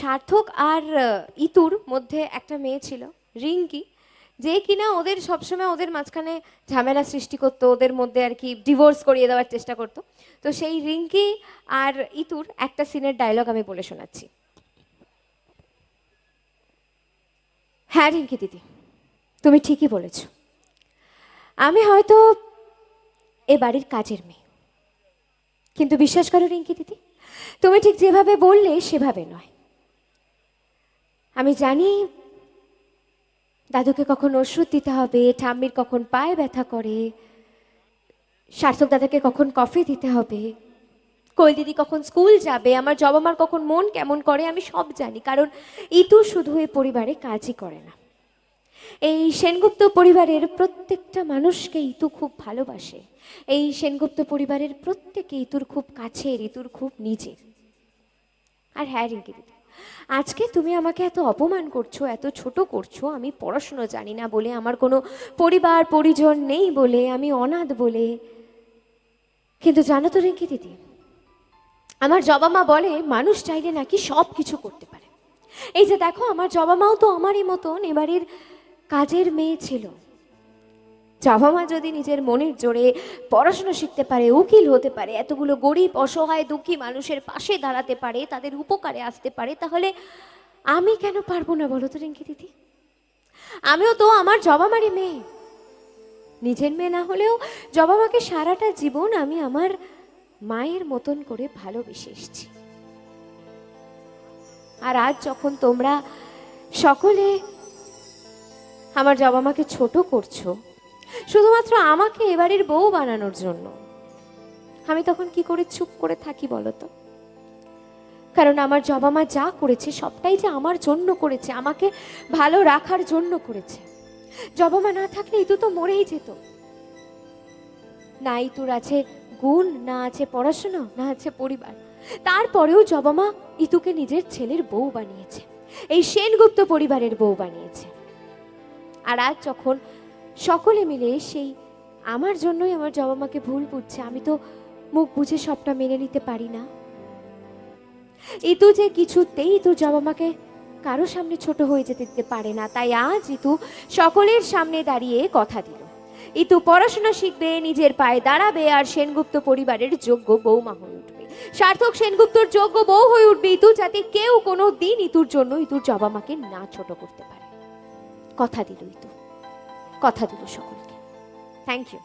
সার্থক আর ইতুর মধ্যে একটা মেয়ে ছিল, রিঙ্কি। যে কিনা ওদের সবসময় ওদের মাঝখানে ঝামেলা সৃষ্টি করতো, ওদের মধ্যে আর কি ডিভোর্স করিয়ে দেওয়ার চেষ্টা করতো। তো সেই রিঙ্কি আর ইতুর একটা সিনের ডায়লগ আমি বলে শোনাচ্ছি। হ্যাঁ রিঙ্কি দিদি, তুমি ঠিকই বলেছ। আমি হয়তো এ বাড়ির কাজের মেয়ে। কিন্তু বিশ্বাস করো রিঙ্কি দিদি তুমি ঠিক যেভাবে বললে, সেভাবে নয়। আমি জানি দাদুকে কখন ওষুধ দিতে হবে, ঠাম্মির কখন পায়ে ব্যথা করে, সার্থক দাদাকে কখন কফি দিতে হবে কোল দিদি কখন স্কুল যাবে, আমার জবা মার কখন মন কেমন করে, আমি সব জানি, কারণ ইতু শুধু এই পরিবারে কাজই করে না। এই সেনগুপ্ত পরিবারের প্রত্যেকটা মানুষকে ইতু খুব ভালোবাসে। এই সেনগুপ্ত পরিবারের প্রত্যেকে ইতুর খুব কাছের ইতুর খুব নিজের। আর হ্যাঁ রিঙ্কি আজকে তুমি আমাকে এত অপমান করছ, এত ছোট করছ, আমি পড়াশুনো জানি না বলে, আমার কোনো পরিবার, পরিজন নেই বলে, আমি অনাথ বলে। কিন্তু জানো তো রিঙ্কি দিদি আমার জবা মা বলে, মানুষ চাইলে নাকি সব কিছু করতে পারে। এই যে দেখো, আমার জবা মাও তো আমারই মতন, এবারের কাজের মেয়ে ছিল। জবা মা যদি নিজের মনের জোরে পড়াশোনা শিখতে পারে, উকিল হতে পারে, এতগুলো গরিব, অসহায়, দুঃখী মানুষের পাশে দাঁড়াতে পারে, তাদের উপকারে আসতে পারে, তাহলে আমি কেন পারব না বলো তো রিঙ্কি দিদি? আমিও তো আমার জবা মারি মেয়ে। নিজের মেয়ে না হলেও জবা মাকে সারাটা জীবন আমি আমার মায়ের মতন করে ভালোবেসে এসেছি। আর আজ যখন তোমরা সকলে আমার জবা মাকে ছোট করছ শুধুমাত্র আমাকে এবারের বউ বানানোর জন্য। আমি তখন কি করে চুপ করে থাকি বলো তো? কারণ আমার জবা মা যা করেছে, সবটাই যে আমার জন্য করেছে, আমাকে ভালো রাখার জন্য করেছে। জবা মা না থাকলে ইতু তো মরেই যেত। না ইতুর আছে গুণ, না আছে পড়াশোনা, না আছে পরিবার। তারপরেও জবা মা ইতুকে নিজের ছেলের বউ বানিয়েছে। এই সেনগুপ্ত পরিবারের বউ বানিয়েছে। আর আজ যখন সকলে মিলে সেই আমার জন্যই আমার জবা মাকে ভুল বুঝছে, আমি তো মুখ বুঝে সবটা মেনে নিতে পারি না। ইতু যে কিছুতেই ইতু জবা মাকে কারও সামনে ছোট হয়ে যেতে দিতে পারে না, তাই আজ ইতু সকলের সামনে দাঁড়িয়ে কথা দিল। ইতু পড়াশোনা শিখবে, নিজের পায়ে দাঁড়াবে, আর সেনগুপ্ত পরিবারের যোগ্য বৌমা হয়ে উঠবে। সার্থক সেনগুপ্তর যোগ্য বউ হয়ে উঠবে ইতু, যাতে কেউ কোনো দিন ইতুর জন্য ইতুর জবা মাকে না ছোট করতে পারে। কথা দিল ইতু। কথা দিল সকলকে। Thank you